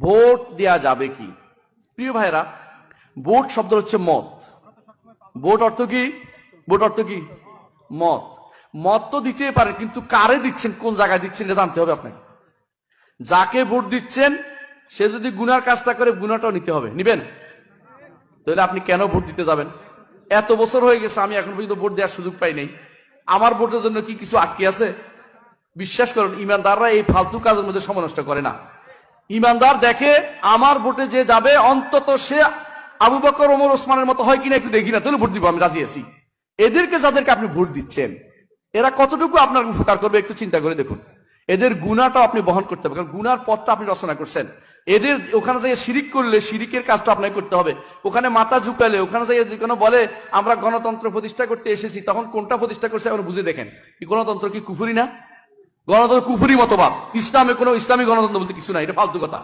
Vote দেয়া যাবে কি? প্রিয় ভাইরা ভোট শব্দ হচ্ছে মত। ভোট অর্থ কি? ভোট অর্থ কি? মত। মত তো দিতেই পারে, কিন্তু কারে দিচ্ছেন, কোন জায়গায় দিচ্ছেন, এটা জানতে হবে আপনাকে। যাকে ভোট দিচ্ছেন, সে যদি গুনার কাজটা করে, গুনাটাও নিতে হবে। নিবেন? তাহলে আপনি কেন ভোট দিতে যাবেন? এত বছর হয়ে গেছে, আমি এখন পর্যন্ত ভোট দেওয়ার সুযোগ পাই নাই। আমার ভোটের জন্য কি কিছু আটকে আছে? বিশ্বাস করুন, ইমানদাররা এই ফালতু কাজের মধ্যে সময় নষ্ট করে না। ইমানদার দেখে আমার ভোটে যে যাবে, অন্তত সে আবু বকর, ওমর, ওসমানের মতো হয় কিনা একটু দেখি না, তাহলে ভোট দিব, আমি রাজি আছি। এদেরকে যাদেরকে আপনি ভোট দিচ্ছেন, এরা কতটুকু আপনার উপকার করবে একটু চিন্তা করে দেখুন। এদের গুণাটা আপনি বহন করতে হবে, কারণ গুনার পথটা আপনি রচনা করছেন। এদের ওখানে যাই শিরিক করলে, শিরিকের কাজটা আপনাকে করতে হবে। ওখানে মাথা ঝুঁকালে, ওখানে যাই যদি কোনো বলে, আমরা গণতন্ত্র প্রতিষ্ঠা করতে এসেছি, তখন কোনটা প্রতিষ্ঠা করছে, আমরা বুঝে দেখেন। গণতন্ত্র কি কুফুরি না? গণতন্ত্র কুফুরি মতবাদ। ইসলামে কোনো ইসলামী গণতন্ত্র বলতে কিছু নাই এটা ফালতু কথা।